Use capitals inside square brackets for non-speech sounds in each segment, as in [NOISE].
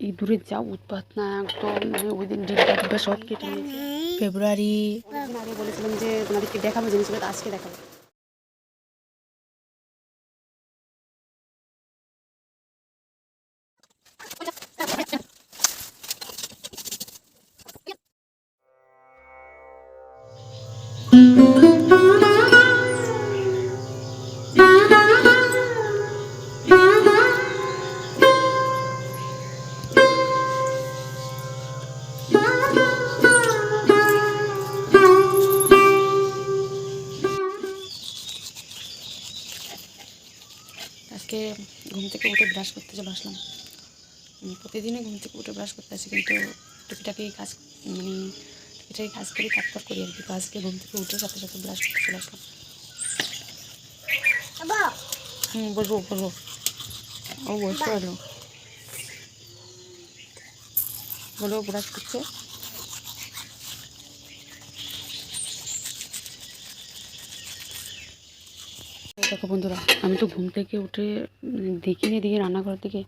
এই দূরে যা উৎপাত না একদম মানে ওই দিন ডিব্বা সব কেটে নিয়েছে ফেব্রুয়ারি বলেছিলাম যে তোমাদেরকে দেখাবো জিনিসগুলো আজকে দেখাবো থেকে উঠে ব্রাশ করতে চলে আসলাম। প্রতিদিনই ঘুম থেকে উঠে ব্রাশ করতে আসি কিন্তু টুকিটাকি কাজ মানে টুকিটাকি কাজ করি তারপর করি আর কি। তো আজকে ঘুম থেকে উঠে সাথে সাথে ব্রাশ করতে চলে আসলাম। হুম বলব বলব ও পারল বলো ব্রাশ করছে? দেখো বন্ধুরা আমি তো ঘুম থেকে উঠে দেখিনি দিকে রান্নাঘর থেকে।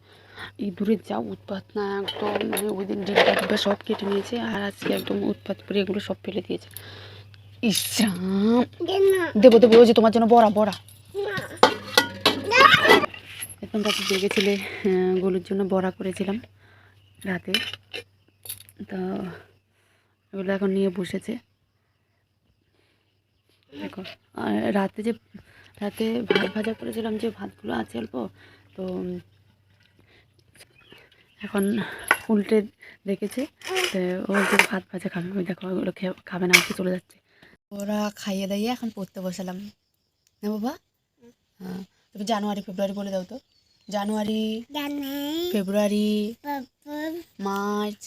এই দূরে যা উৎপাত না একদম মানে ওই দিন ডিব্বা সব কেটে নিয়েছে আর আজকে একদম উৎপাত করে এগুলো সব ফেলে দিয়েছে। ইসরাম দেবো দেবো ওই যে তোমার জন্য বড়া বড়া। একদম রাতে জেগেছিলে আহ, গলুর জন্য বড়া করেছিলাম রাতে। তো এগুলো এখন নিয়ে বসেছে। দেখো রাতে যে রাতে ভাত ভাজা করেছিলাম যে ভাতগুলো আছে অল্প তো এখন উল্টে দেখেছে ও ভাত ভাজা খাবে। ওই দেখো ওগুলো খেয়ে খাবে না কি চলে যাচ্ছে। ওরা খাইয়ে দাইয়ে এখন পড়তে বসালাম। না বাবা? হ্যাঁ তবে জানুয়ারি ফেব্রুয়ারি বলে দাও তো। জানুয়ারি ফেব্রুয়ারি মার্চ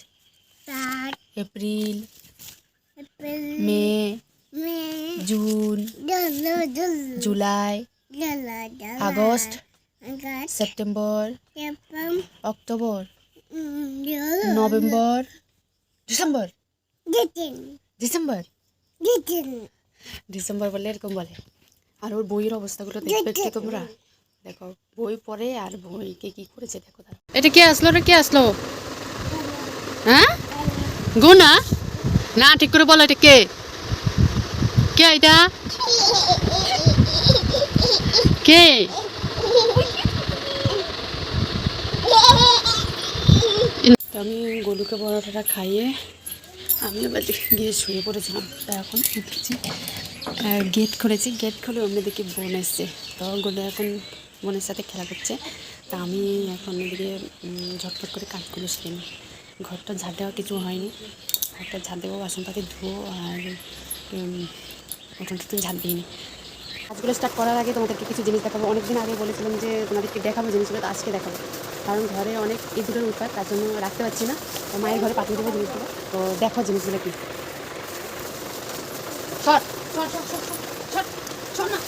এপ্রিল মে জুন জুলাই আগস্ট সেপ্টেম্বর অক্টোবর নভেম্বর ডিসেম্বর। ডিসেম্বর। ডিসেম্বর? বলে এরকম বলে। আর ওর বইয়ের অবস্থাগুলো দেখবে তোমরা। দেখো বই পড়ে আর বইকে কি করেছে দেখো তারা। এটা কে আসলো রে কে আসলো? হ্যাঁ? গুনা? না ঠিক করে বলো এটা কে? কে এটা? কে? আমি গলুকে পরোটাটা খাইয়ে আমি এবার গিয়ে শুয়ে পড়েছিলাম। তা এখন উঠেছি। গেট খুলেছি। গেট খুলে অন্যদিকে বোন এসছে। তো গোলু এখন বোনের সাথে খেলা করছে। তা আমি এখন উম, ঝটফট করে কাজগুলো সেরে নিই। ঘরটা ঝাড় দেওয়া কিছু হয়নি। ঘরটা ঝাড় দেবো বাসনপাতি ধুয়ো আর উঠোন টুটুন ঝাড় দিইনি কাজগুলো স্টার্ট করার আগে তোমাদেরকে কিছু জিনিস দেখাবো। অনেকদিন আগে বলেছিলাম যে তোমাদেরকে দেখাবো জিনিসগুলো, তো আজকে দেখাবো। কারণ ঘরে অনেক ইঁদুরের উৎপাত, তার জন্য রাখতে পারছি না। তো মায়ের ঘরে পাঠিয়ে দেবো জিনিসগুলো। তো দেখো জিনিসগুলো কি। না।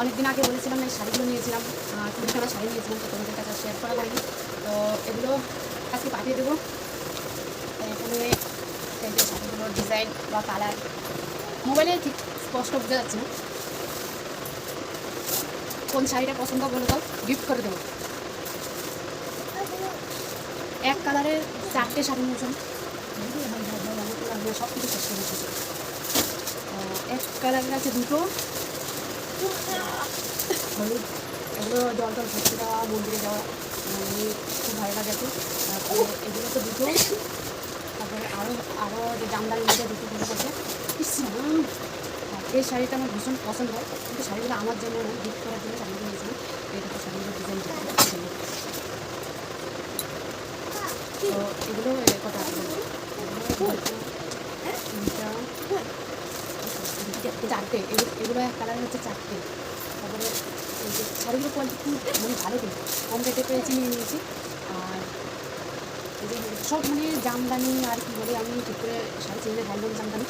অনেকদিন আগে বলেছিলাম এই শাড়িগুলো নিয়েছিলাম। কুড়িখানা শাড়ি নিয়েছিলাম, তো তোমাদের কাছে শেয়ার করা হয়নি। তো এগুলো আজকে পাঠিয়ে দেবো। এখানে ডিজাইন বা কালার। মোবাইলে ঠিক স্পষ্ট বোঝা যাচ্ছে না। কোন শাড়িটা পছন্দ বলে দাও গিফট করে দেবো। এক কালারের চারটে শাড়ি নিয়েছেন। সব কিছু শেষ করে এসেছি এক কালারের আছে দুটো। হলুদ এগুলো জল জল ভর্তি দেওয়া মন্দিরে যাওয়া খুব ভালো লাগে এগুলো তো দুটো। তারপরে আরও আরও যে জামদানি মধ্যে দুটো দুটো আছে এই শাড়িটা আমার ভীষণ পছন্দ। হয় কিন্তু শাড়িগুলো আমার জন্য নয় গিফট করার জন্য শাড়িগুলো নিয়েছিলাম এই দেখো শাড়িগুলো ডিজাইন তো এগুলো তিনটা, চারটে, এগুলো এক কালার হচ্ছে চারটে। তারপরে শাড়িগুলো কোয়ালিটি খুব মানে ভালো কিন্তু। কম রেটে পেয়েছি নিয়ে নিয়েছি। সব মানে জামদানি আর কি বলে আমি ঠিক করে শাড়ি চিনি না হ্যান্ডলুম জামদানি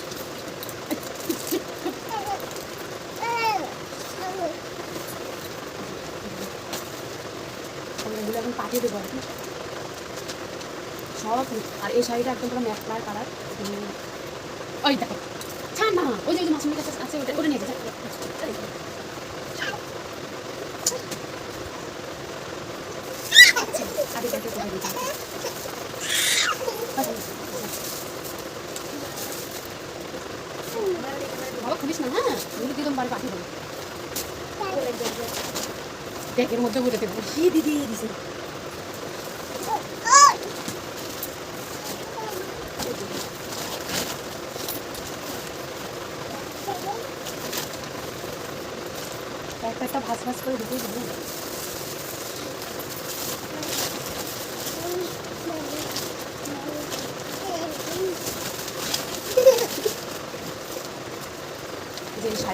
এখন পাঠিয়ে দেবো আর কি সব আর এই শাড়িটা একদম পুরো ম্যাট কালার ওই দেখো ছাড় না ওই যে মাসুমির কাছে আছে ওটা ওটা নিয়ে যা, বাবা খুলিস না হ্যাঁ? দিলাম বাড়ি পাঠিয়ে দেবো। ট্যাকের মধ্যে ঘুরে দেবো। দিদি দিছে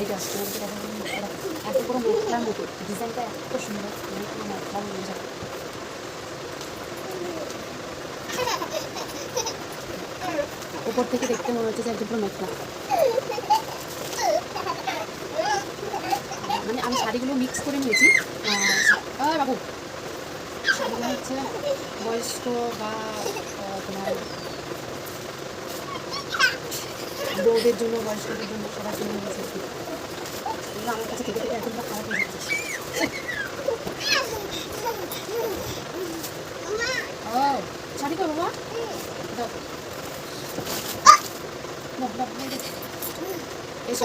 এত মতো ডিজাইনটা এত সুন্দর মতো উপর থেকে দেখতে মনে হচ্ছে যে একদম পুরো মেখলা মানে আমি শাড়িগুলো মিক্স করে নিয়েছি বাবু হচ্ছে বয়স্ক বা তোমার বউদের জন্য, বয়স্কদের জন্য, সবার জন্য আমার কাছে খারাপ হয়ে। এই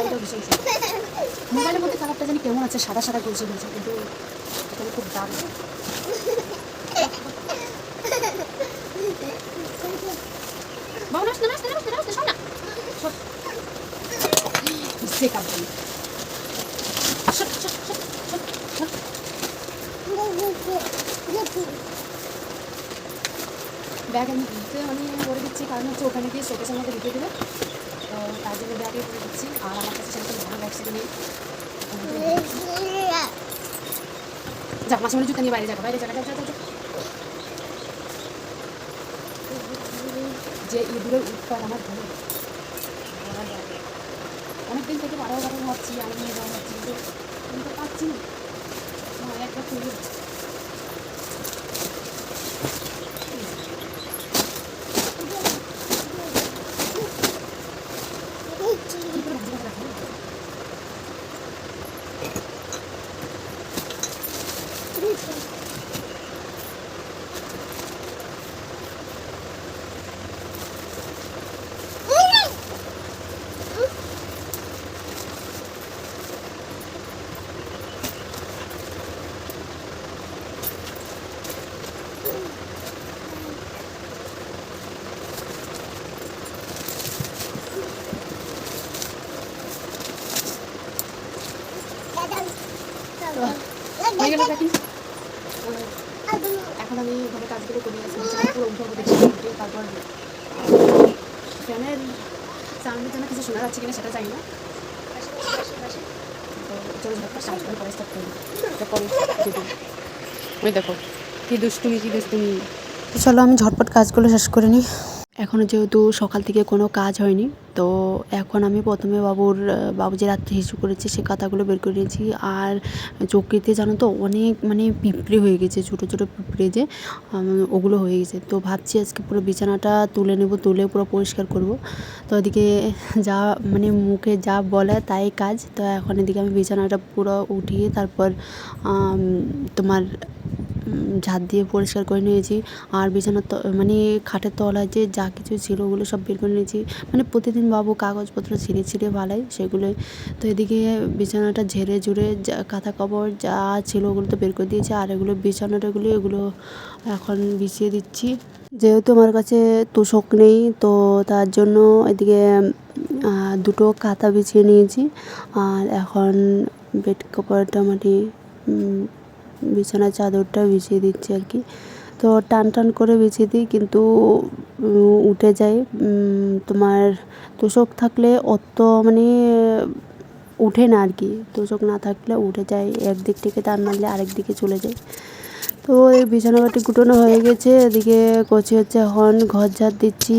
মোবাইলের মধ্যে কালারটা জানি কেমন আছে? সাদা সাদা গলছে গলছে কিন্তু খুব দাম বাবু নাচ না নাচ না নাচ না নাচ না শোন না শোন শোন শোন ব্যাগ আমি দিতে মানে করে দিচ্ছি, কারণ হচ্ছে ওখানে গিয়ে শোকেসের মধ্যে ঢুকে দেবে। তো তার জন্য ব্যাগে করে দিচ্ছি। আর আমার কাছে সেরকম ভালো লাগছে নেই। যাক মাসে মানে জুতা নিয়ে বাইরে যাব বাইরে যাব। যে ইঁদুরের উৎপাদ আমার ভালো অনেকদিন থেকে বারো বারো ভাবছি আমি নিয়ে যাওয়া ভাবছি কিন্তু পাচ্ছি না। একটা খুবই কি করে ভাজি ভাজি রাখব? হয়ে গেল প্যাকিং এখন আমি ঘরে কাজগুলো করে আসি বিছানা উঠে তারপর ফ্যানের সাউন্ডের জন্য কিছু শোনা যাচ্ছে কিনা সেটা চাই না। ওই দেখো কি দুষ্টুমি কি দুষ্টুমি তো চলো আমি ঝটপট কাজগুলো শেষ করে নিই এখনও যেহেতু সকাল থেকে কোনো কাজ হয়নি তো এখন আমি প্রথমে বাবুর বাবু যে রাত্রে হিসু করেছে, সে কাঁথাগুলো বের করে নিয়েছি। আর চকিতে জানো তো অনেক মানে পিঁপড়ে হয়ে গেছে, ছোটো ছোটো পিঁপড়ে যে ওগুলো হয়ে গেছে। তো ভাবছি আজকে পুরো বিছানাটা তুলে নেব, তুলে পুরো পরিষ্কার করব। তো এদিকে যা মানে মুখে যা বলে তাই কাজ। তো এখন এদিকে আমি বিছানাটা পুরো উঠিয়ে তারপর তোমার ঝাঁট দিয়ে পরিষ্কার করে নিয়েছি আর বিছানার মানে খাটের তলায় যে যা কিছু ছিল ওগুলো সব বের করে নিয়েছি। মানে প্রতিদিন বাবু কাগজপত্র ছিঁড়ে ছিঁড়ে ভালাই সেগুলো তো এদিকে বিছানাটা ঝেড়ে ঝুড়ে যা কাঁথা কাপড় যা ছিল ওগুলো তো বের করে দিয়েছি আর এগুলো বিছানাটাগুলো এগুলো এগুলো এখন বিছিয়ে দিচ্ছি। যেহেতু আমার কাছে তোষক নেই, তো তার জন্য এদিকে দুটো কাঁথা বিছিয়ে নিয়েছি। আর এখন বেড কাপড়টা মানে বিছানার চাদরটা বিছিয়ে দিচ্ছি আর কি। তো টান টান করে বিছিয়ে দিই, কিন্তু উঠে যায়। তোমার তোষক থাকলে অত মানে উঠে না আর কি। তোষক না থাকলে উঠে যায় একদিক থেকে টান মারলে আরেক দিকে চলে যায়। তো এই বিছানাবাটি গুটানো হয়ে গেছে, এদিকে কচি হচ্ছে, এখন ঘর ঝাড় দিচ্ছি।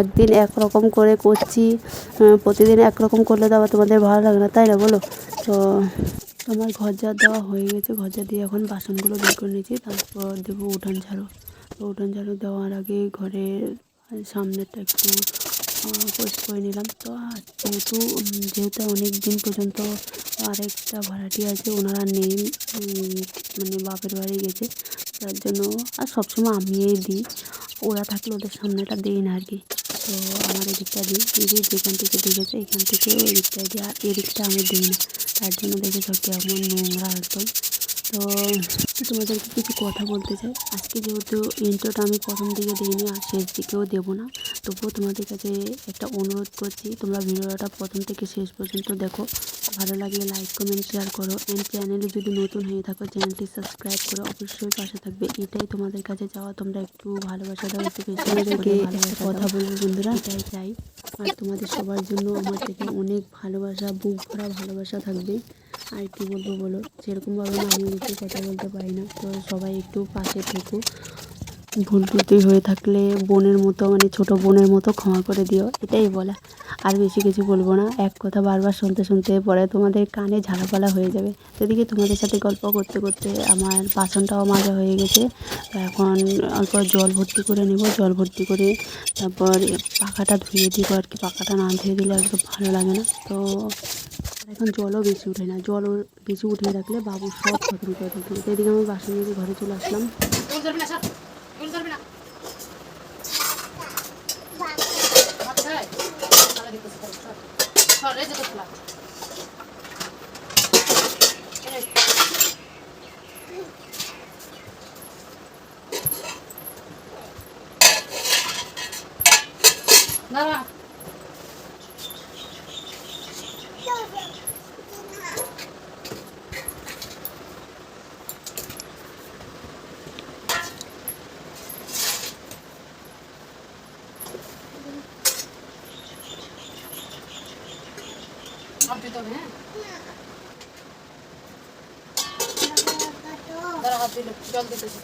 একদিন একরকম করে করছি প্রতিদিন একরকম করলে তো আবার তোমাদের ভালো লাগে না, তাই না বলো? তো আমার ঘর ঝাড় দেওয়া হয়ে গেছে, ঘর ঝাড় দিয়ে এখন বাসনগুলো বের করে নিয়েছি। তারপর দেবো উঠান ঝাড়ু। তো উঠান ঝাড়ু দেওয়ার আগে ঘরের সামনেটা একটু পোস্ট করে নিলাম। তো যেহেতু যেহেতু অনেক দিন পর্যন্ত আরেকটা ভাড়াটি আছে, ওনারা নেই মানে বাপের বাড়ি গেছে, তার জন্য আর সবসময় আমিই দিই। ওরা থাকলে ওদের সামনেটা দিই না আর কি। তো আমার এদিকটা দিই দিদি যেখান থেকে দেখেছে এখান থেকে ওই দিকটা দিই আর এদিকটা আমি দিই না। তার জন্য দেখেছ কেমন নোংরা একদম। তো তোমাদেরকে কিছু কথা বলতে চাই। আজকে যেহেতু ইন্ট্রোটা আমি প্রথম দিকে দিইনি আর শেষ দিকেও দেবো না, তবুও তোমাদের কাছে একটা অনুরোধ করছি, তোমরা ভিডিওটা প্রথম থেকে শেষ পর্যন্ত দেখো। ভালো লাগলে লাইক কমেন্ট শেয়ার করো। অ্যান্ড চ্যানেলে যদি নতুন হয়ে থাকো চ্যানেলটি সাবস্ক্রাইব করে। অবশ্যই পাশে থাকবে। এটাই তোমাদের কাছে চাওয়া। তোমরা একটু ভালোবাসা দাও একটু বেশি একটা কথা বলব বন্ধুরা। এটাই চাই। আর তোমাদের সবার জন্য আমার থেকে অনেক ভালোবাসা বুক ভরা ভালোবাসা থাকবে। আর কি বলব বলো? সেরকমভাবে না আমি কথা বলতে পারি না তো সবাই একটু পাশে থেকো। ভুল ত্রুটি হয়ে থাকলে বোনের মতো মানে ছোট বোনের মতো ক্ষমা করে দিও, এটাই বলা। আর বেশি কিছু বলব না, এক কথা বারবার শুনতে শুনতে পরে তোমাদের কানে ঝালাপালা হয়ে যাবে। এদিকে তোমাদের সাথে গল্প করতে করতে আমার বাসনটাও মাজা হয়ে গেছে। এখন অল্প জল ভর্তি করে নেব, জল ভর্তি করে তারপর পাখাটা ধুয়ে দিব আর কি, পাখাটা না ধুয়ে দিলে একদম ভালো লাগে না। তো এখন জলও বেশি উঠে না, জলও বেশি উঠে রাখলে বাবু সব খতম করে তো এদিকে আমি বাসন ঘরে চলে আসলাম। হাত দিতে হবে হ্যাঁ? দাঁড়া হাত দিল জল দিতেছে।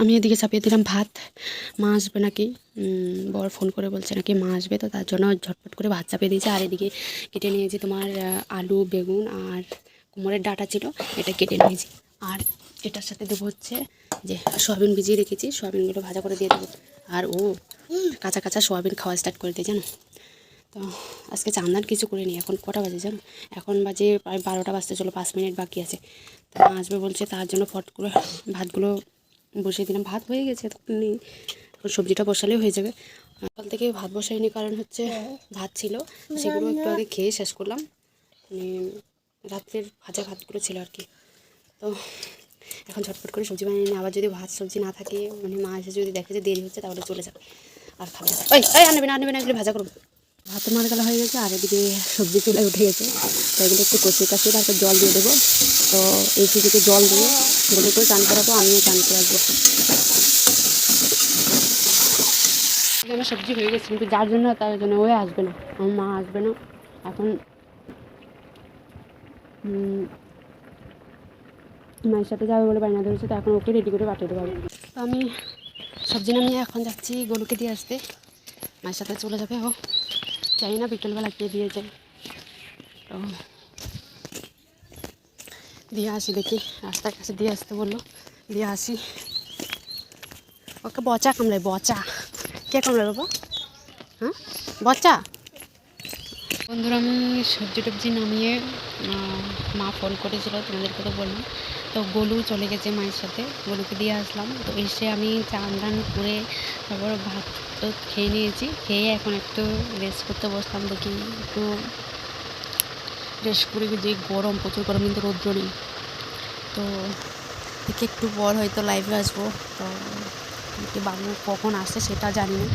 আমি এদিকে চাপিয়ে দিলাম ভাত। মা আসবে নাকি? বর ফোন করে বলছে নাকি মা আসবে, তো তার জন্য ঝটপট করে ভাত চাপিয়ে দিয়েছে। আর এদিকে কেটে নিয়েছি তোমার আলু, বেগুন আর কুমড়ের ডাটা ছিল, এটা কেটে নিয়েছি। আর এটার সাথে দেবো হচ্ছে যে সয়াবিন ভিজিয়ে রেখেছি, সয়াবিনগুলো ভাজা করে দিয়ে দেবো। আর ও কাঁচা কাঁচা সয়াবিন খাওয়া স্টার্ট করে দিয়ে জানো? তো আজকে চান্দার কিছু করে নি এখন কটা বাজে জানো? এখন বাজে প্রায় বারোটা বাজতে চলো, পাঁচ মিনিট বাকি আছে। তো আসবে বলছে তার জন্য ফট করে ভাতগুলো বসিয়ে দিলাম। ভাত হয়ে গেছে এখন সবজিটা বসালেও হয়ে যাবে। সকাল থেকে ভাত বসাইনি, কারণ হচ্ছে ভাত ছিল। সেগুলো একটু আগে খেয়ে শেষ করলাম। মানে রাত্রের ভাজা ভাতগুলো ছিল আর কি। তো এখন ঝটপট করে সবজি বানিয়ে নিই। আবার যদি ভাত সবজি না থাকে মানে মা এসে যদি দেখে যে দেরি হচ্ছে, তাহলে চলে যাবে। আর খাবে। ওই ওই আনবে না আনবে না, এগুলো ভাজা করব। ভাত মার গেলা হয়ে গেছে, আর এদিকে সবজি চুলায় উঠে গেছে। তো এগুলো একটু কষিয়ে কাশিয়ে তারপর জল দিয়ে দেবো। তো এই সুযোগে জল দিয়ে গোলে করে চান করাবো, আমিও চান করে আসব। এই আমার সবজি হয়ে গেছে, কিন্তু যার জন্য তার জন্য ওই আসবে না, আমার মা আসবে না। এখন মায়ের সাথে যাবে বলে বায়না ধরেছে, তো এখন ওকে রেডি করে পাঠিয়ে দেবো তো আমি সবজি নামিয়ে এখন যাচ্ছি গরুকে দিয়ে আসতে। মায়ের সাথে চলে যাবে ও। জানি না, বিকেলবেলা কে দিয়ে যায়। তো দিয়ে আসি দেখি, রাস্তার কাছে দিয়ে আসতে বলল। দিয়ে আসি। ওকে বচা কামড়ায়, বচা। কে কামড়ায় বাবা? হ্যাঁ বচা বন্ধুরা, আমি সবজি টবজি নামিয়ে মা ফোন করেছিল তোমাদেরকে তো বললাম। তো গোলু চলে গেছে মায়ের সাথে, গোলুকে দিয়ে আসলাম। তো এসে আমি চান টান করে তারপর ভাত তো খেয়ে নিয়েছি। খেয়ে এখন একটু রেস্ট করতে বসলাম, দেখি একটু রেস্ট করে যে গরম, প্রচুর গরম, কিন্তু রৌদ্র নেই। তো দেখি একটু পর হয়তো লাইভে আসব। তো দেখি বাবু কখন আসে সেটা জানি না।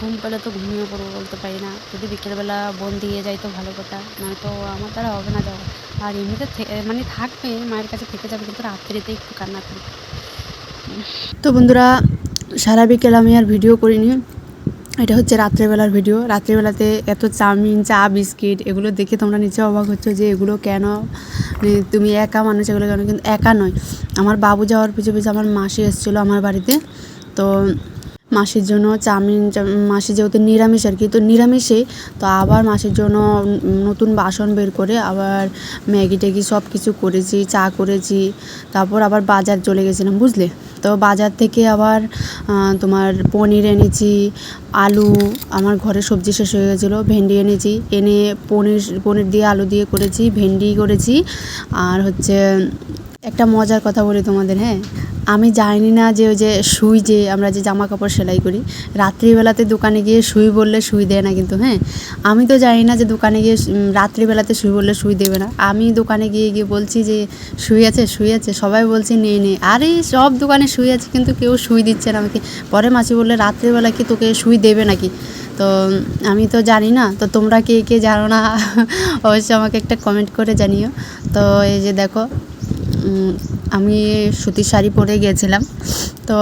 ঘুম পেলে তো ঘুমিয়ে পড়ব বলতে পারি না। যদি বিকেলবেলা বোন দিয়ে যাই তো ভালো কথা। নয়তো আমার দ্বারা হবে না যাওয়া। আর এমনিতে মানে থাকবে, মায়ের কাছে থেকে যাবে কিন্তু রাত্রিতে একটু কান্না করবে তো বন্ধুরা, সারা বিকেল আমি আর ভিডিও করিনি। এটা হচ্ছে রাত্রেবেলার ভিডিও। রাত্রেবেলাতে এত চাউমিন, চা, বিস্কিট এগুলো দেখে তোমরা নিচে অবাক হচ্ছে যে এগুলো কেন? মানে তুমি একা মানুষ এগুলো কেন? কিন্তু একা নয়। আমার বাবু যাওয়ার পিছু পিছু আমার মাসি এসেছিল আমার বাড়িতে। তো মাসির জন্য চাউমিন মাসি যেহেতু নিরামিষ আর কি, তো নিরামিষে, তো আবার মাসির জন্য নতুন বাসন বের করে আবার ম্যাগি ট্যাগি সব কিছু করেছি, চা করেছি, তারপর আবার বাজার চলে গেছিলাম, বুঝলে? তো বাজার থেকে আবার তোমার পনির এনেছি, আলু, আমার ঘরে সবজি শেষ হয়ে গেছিল, ভেন্ডি এনেছি, এনে পনির পনির দিয়ে আলু দিয়ে করেছি, ভেন্ডি করেছি, আর হচ্ছে একটা মজার কথা বলি তোমাদের হ্যাঁ? আমি জানি না যে ওই যে সুই যে আমরা যে জামা কাপড় সেলাই করি, রাত্রিবেলাতে দোকানে গিয়ে সুই বললে সুই দেয় না কিন্তু হ্যাঁ? আমি তো জানি না যে দোকানে গিয়ে রাত্রিবেলাতে সুই বললে সুই দেবে না। আমি দোকানে গিয়ে গিয়ে বলছি যে সুই আছে সুই আছে, সবাই বলছে নেই নেই আরে, সব দোকানে সুই আছে কিন্তু কেউ সুই দিচ্ছে না আমাকে। পরে মাসি বললে, রাত্রিবেলা কি তোকে সুই দেবে নাকি? তো, আমি তো জানি না। তো তোমরা কে কে জানো না? [LAUGHS] অবশ্যই আমাকে একটা কমেন্ট করে জানিও। তো এই যে দেখো আমি সুতির শাড়ি পরে গিয়েছিলাম তো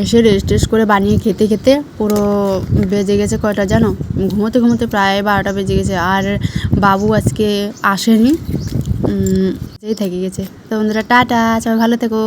এসে রেস্ট টেস্ট করে বানিয়ে খেতে খেতে পুরো বেজে গেছে কয়টা জানো? ঘুমোতে ঘুমোতে প্রায় বারোটা বেজে গেছে। আর বাবু আজকে আসেনি। যেই থেকে গেছে। তো বন্ধুরা, টাটা, সবাই ভালো থেকো।